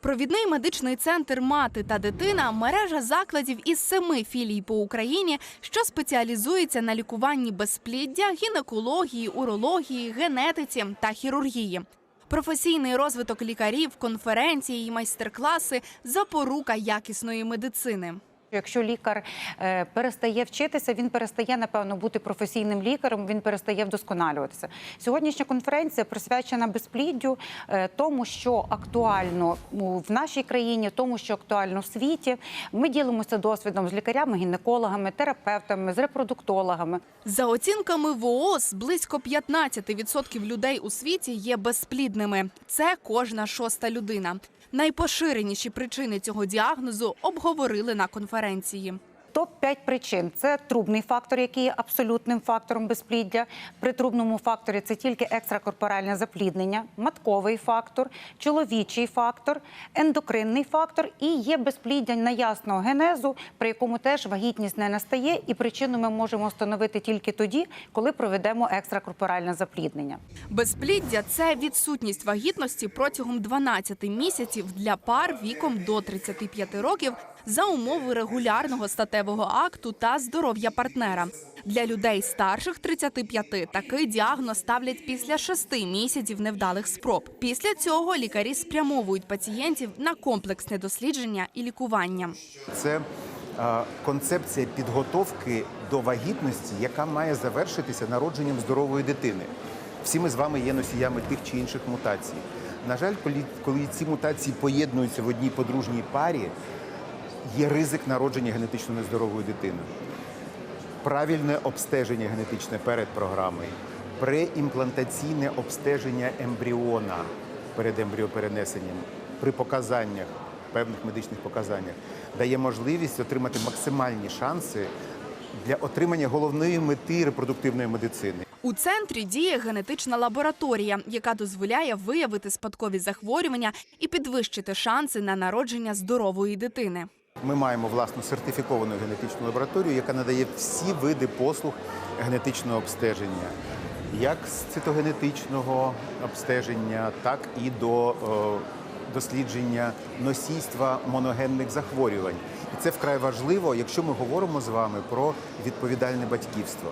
Провідний медичний центр мати та дитина мережа закладів із семи філій по Україні, що спеціалізується на лікуванні безпліддя, гінекології, урології, генетиці та хірургії. Професійний розвиток лікарів, конференції і майстер-класи запорука якісної медицини. Якщо лікар е, перестає вчитися, він перестає напевно бути професійним лікарем, він перестає вдосконалюватися. Сьогоднішня конференція присвячена безпліддю, е, тому, що актуально в нашій країні, тому що актуально в світі. Ми ділимося досвідом з лікарями, гінекологами, терапевтами, з репродуктологами. За оцінками ВООЗ, близько 15% людей у світі є безплідними. Це кожна шоста людина. Найпоширеніші причини цього діагнозу обговорили на конференції. Топ 5 причин це трубний фактор, який є абсолютним фактором безпліддя. При трубному факторі це тільки екстракорпоральне запліднення, матковий фактор, чоловічий фактор, ендокринний фактор і є безпліддя неясного генезу, при якому теж вагітність не настає, і причину ми можемо встановити тільки тоді, коли проведемо екстракорпоральне запліднення. Безпліддя це відсутність вагітності протягом 12 місяців для пар віком до 35 років за умови регулярного статевого акту та здоров'я партнера. Для людей старших 35 такий діагноз ставлять після 6 місяців невдалих спроб. Після цього лікарі спрямовують пацієнтів на комплексне дослідження і лікування. Це е, концепція підготовки до вагітності, яка має завершитися народженням здорової дитини. Всі ми з вами є носіями тих чи інших мутацій. На жаль, коли ці мутації поєднуються в одній подружній парі, є ризик народження генетично нездорової дитини. Правильне обстеження генетичне перед програмою, преімплантаційне обстеження ембріона перед ембріоперенесенням при показаннях, певних медичних показаннях, дає можливість отримати максимальні шанси для отримання головної мети репродуктивної медицини. У центрі діє генетична лабораторія, яка дозволяє виявити спадкові захворювання і підвищити шанси на народження здорової дитини. Ми маємо власну сертифіковану генетичну лабораторію, яка надає всі види послуг генетичного обстеження, як з цитогенетичного обстеження, так і до е, дослідження носійства моногенних захворювань. І це вкрай важливо, якщо ми говоримо з вами про відповідальне батьківство.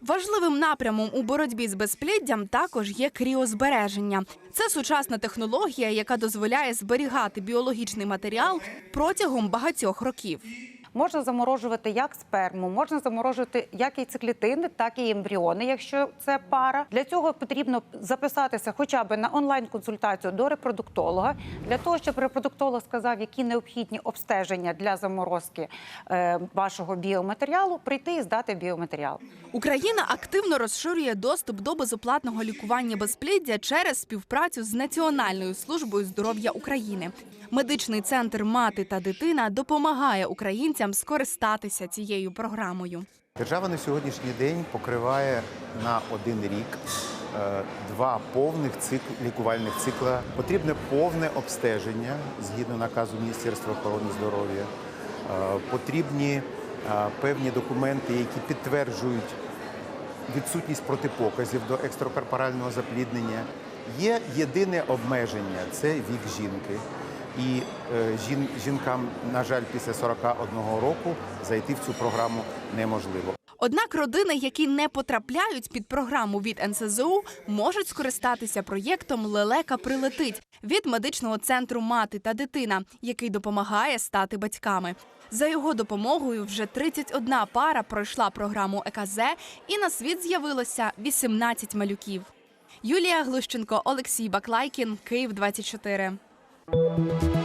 Важливим напрямом у боротьбі з безпліддям також є кріозбереження. Це сучасна технологія, яка дозволяє зберігати біологічний матеріал протягом багатьох років. Можна заморожувати як сперму, можна заморожувати як яйцеклітини, так і ембріони, якщо це пара. Для цього потрібно записатися хоча б на онлайн-консультацію до репродуктолога, для того, щоб репродуктолог сказав, які необхідні обстеження для заморозки е, вашого біоматеріалу, прийти і здати біоматеріал. Україна активно розширює доступ до безоплатного лікування безпліддя через співпрацю з Національною службою здоров'я України. Медичний центр мати та дитина допомагає українцям скористатися цією програмою. Держава на сьогоднішній день покриває на один рік е, два повних цикл лікувальних цикла. Потрібне повне обстеження згідно наказу Міністерства охорони здоров'я. Е, Потрібні е, певні документи, які підтверджують відсутність протипоказів до екстракорпорального запліднення. Є єдине обмеження це вік жінки. І е, жін, жінкам, на жаль, після 41 року зайти в цю програму неможливо. Однак родини, які не потрапляють під програму від НСЗУ, можуть скористатися проєктом Лелека прилетить від медичного центру мати та дитина, який допомагає стати батьками. За його допомогою вже 31 пара пройшла програму ЕКЗ, і на світ з'явилося 18 малюків. Юлія Глущенко, Олексій Баклайкін, Київ 24. Thank you.